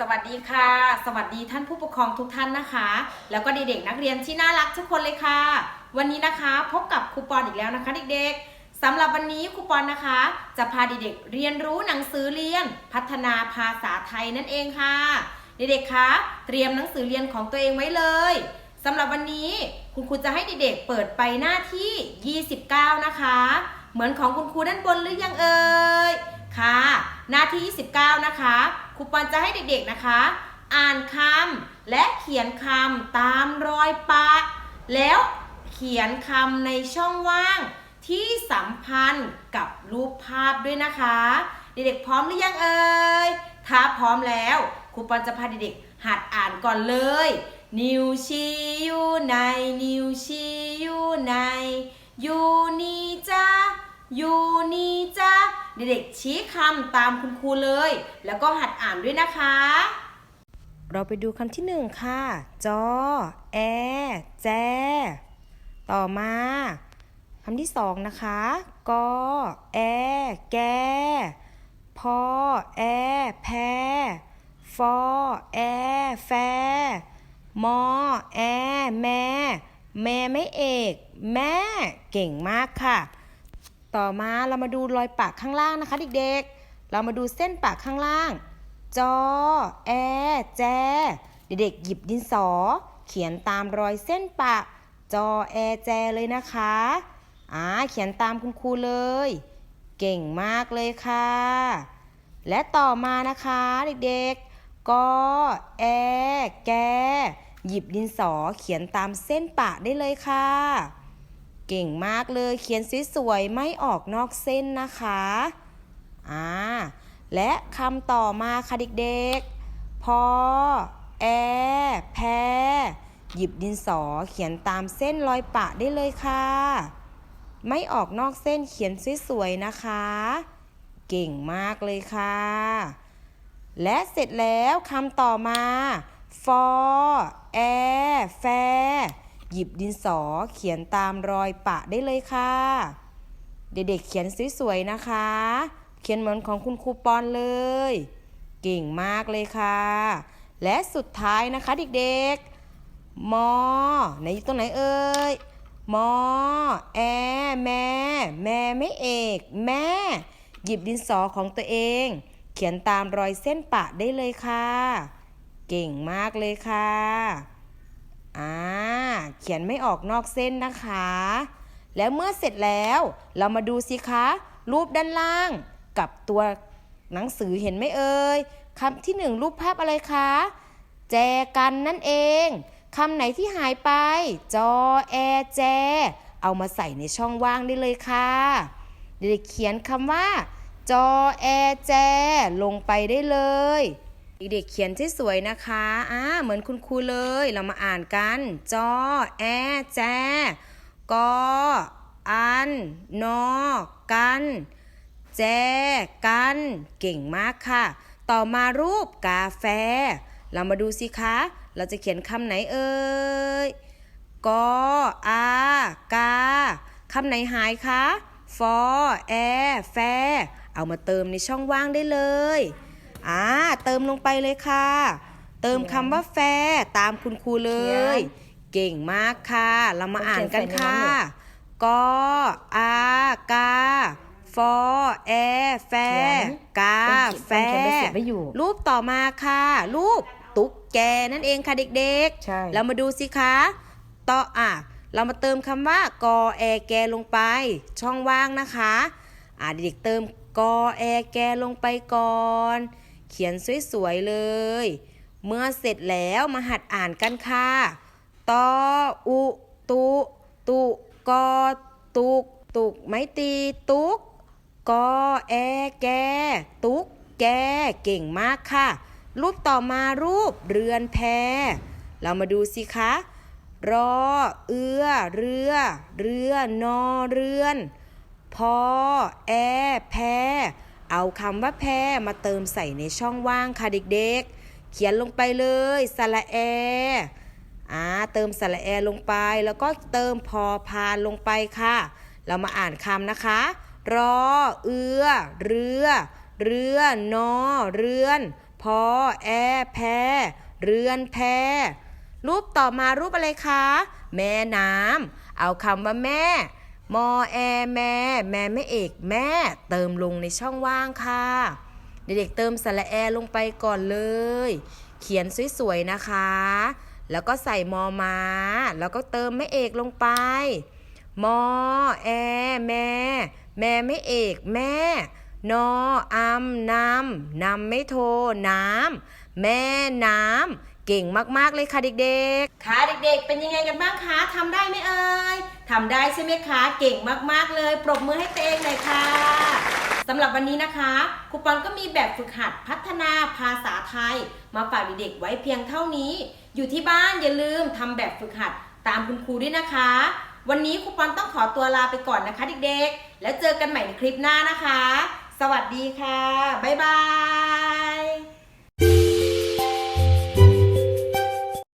สวัสดีค่ะ สวัสดีท่านผู้ปกครองทุกท่านนะคะ แล้วก็เด็กๆนักเรียนที่น่ารักทุกคนเลยค่ะ วันนี้นะคะพบกับครูปอนอีกแล้วนะคะ เด็กๆสำหรับวันนี้ครูปอนนะคะ จะพาเด็กๆเรียนรู้หนังสือเรียน พัฒนาภาษาไทยนั่นเองค่ะ เด็กๆคะเตรียมหนังสือเรียนของตัวเองไว้เลยสำหรับวันนี้คุณครูจะให้เด็กๆเปิดไปหน้าที่ 29 นะคะ เหมือนของคุณครูด้านบนหรือยังเอ่ยค่ะ หน้าที่ 29 นะคะ ครูปอนจะให้เด็กๆนะคะ อ่านคำและเขียนคำตามรอยปะ แล้วเขียนคำในช่องว่างที่สัมพันธ์กับรูปภาพด้วยนะคะ เด็กๆพร้อมหรือยังเอ่ย ถ้าพร้อมแล้วครูปอนจะพาเด็กๆหัดอ่านก่อนเลย นิวชีอยู่ในนิวชีอยู่ในอยู่นี่จ้าอยู่นี่ เด็กๆชี้คำตามคุณครูเลย แล้วก็หัดอ่านด้วยนะคะ เราไปดูคำที่หนึ่งค่ะ จอ แอ แจ ต่อมาคำที่สองนะคะ กอ แอ แก พอ แอ แพ ฟอ แอ แฟ มอ แอ แม่ แม่ไม่เอก แม่ เก่งมากค่ะ ต่อมาเรามาดูรอยปากข้างล่างนะคะเด็กๆ เรามาดูเส้นปากข้างล่าง จอ แอ แจ เด็กๆ หยิบดินสอ เขียนตามรอยเส้นปาก จอ แอ แจเลยนะคะ อ่า เขียนตามคุณครูเลย เก่งมากเลยค่ะ และต่อมานะคะเด็กๆ กอ แอ แก หยิบดินสอเขียนตามเส้นปะได้เลยค่ะ เก่งมากเลยเขียนสวยๆไม่ออกนอกเส้นนะคะอ่าและคำต่อมาค่ะเด็กๆ พอ แอ แพ หยิบดินสอเขียนตามเส้นรอยปะได้เลยค่ะ ไม่ออกนอกเส้นเขียนสวยๆนะคะ เก่งมากเลยค่ะ และเสร็จแล้วคำต่อมาฟอแอแฟ หยิบดินสอเขียนตามรอยปะได้เลยค่ะ เด็กๆเขียนสวยๆนะคะ เขียนเหมือนของคุณครูปอนเลย เก่งมากเลยค่ะ และสุดท้ายนะคะเด็กๆมอไหนอยู่ตรงไหนเอ่ยมอแอแม่แม่ไม่เอก แม่ หยิบดินสอของตัวเอง เขียนตามรอยเส้นปะได้เลยค่ะ เก่งมากเลยค่ะ อ่าเขียนไม่ออกนอกเส้นนะคะ แล้วเมื่อเสร็จแล้ว เรามาดูสิคะ รูปด้านล่าง กับตัวหนังสือเห็นไหมเอ่ยคำที่หนึ่งรูปภาพอะไรคะ แจกันนั่นเองคำไหนที่หายไป จอแอแจ เอามาใส่ในช่องว่างได้เลยค่ะเด็กๆเขียนคำว่า จอแอแจ ลงไปได้เลย เด็กๆเขียนที่สวยๆนะคะอ่าเหมือนคุณครูเลย เรามาอ่านกัน จอ แอ แจ กอ อัน นอ กัน แจ กัน เก่งมากค่ะ ต่อมารูปกาแฟ เรามาดูสิคะ เราจะเขียนคำไหนเอ่ย กอ อา กา คำไหนหายคะ ฟอ แอ แฟ เอามาเติมในช่องว่างได้เลย อ่าเติมลงไปเลยค่ะ เติมคำว่าแฟตามคุณครูเลย เก่งมากค่ะ เรามาอ่านกันค่ะกออากาฟอแอแฟกาแฟเขียนไปเสียบไว้อยู่รูปต่อมาค่ะ รูปตุ๊กแกนั่นเองค่ะเด็กๆใช่เรามาดูสิคะต่ออะเรามาเติมคำว่ากอแอแกลงไป ช่องว่างนะคะ อะเด็กๆเติมกอแอแกลงไปก่อน เขียนสวยๆเลย เมื่อเสร็จแล้วมาหัดอ่านกันค่ะตออุตุตุกอตุกตุกไม่ตีตุกกอแอแก ตุกแกเก่งมากค่ะ รูปต่อมารูปเรือนแพ เรามาดูสิคะ รอ เอือ เรือ เรือนอเรือน พอ แอ แพ เอาคำว่าแพมาเติมใส่ในช่องว่างค่ะเด็กๆ เขียนลงไปเลยสระแออ่าเติมสระแอลงไป แล้วก็เติมพอพานลงไปค่ะ เรามาอ่านคำนะคะ รอ เอือ เรือ เรือนอ เรือนพพอแอ แพเรือนแพรูปต่อมารูปอะไรคะ แม่น้ำ เอาคำว่าแม่ มอแอแม่แม่ไม่เอกแม่ เติมลงในช่องว่างค่ะ เด็กๆเติมสระแอลงไปก่อนเลย เขียนสวยๆนะคะ แล้วก็ใส่มอมา แล้วก็เติมไม่เอกลงไป มอแอแม่ แม่ไม่เอกแม่ นออัมนำนำไม่โทน้ำแม่น้ำเก่งมากๆเลยค่ะเด็กๆ ค่ะเด็กๆ เป็นยังไงกันบ้างคะทำได้ไหมเอ่ย ทำได้ใช่ไหมคะ เก่งมากๆเลย ปรบมือให้ตัวเองเลยค่ะสำหรับวันนี้นะคะครูปอนก็มีแบบฝึกหัดพัฒนาภาษาไทย มาฝากเด็กๆไว้เพียงเท่านี้ อยู่ที่บ้านอย่าลืมทำแบบฝึกหัดตามคุณครูด้วยนะคะ วันนี้ครูปอนต้องขอตัวลาไปก่อนนะคะเด็กๆ แล้วเจอกันใหม่ในคลิปหน้านะคะ สวัสดีค่ะ บ๊ายบาย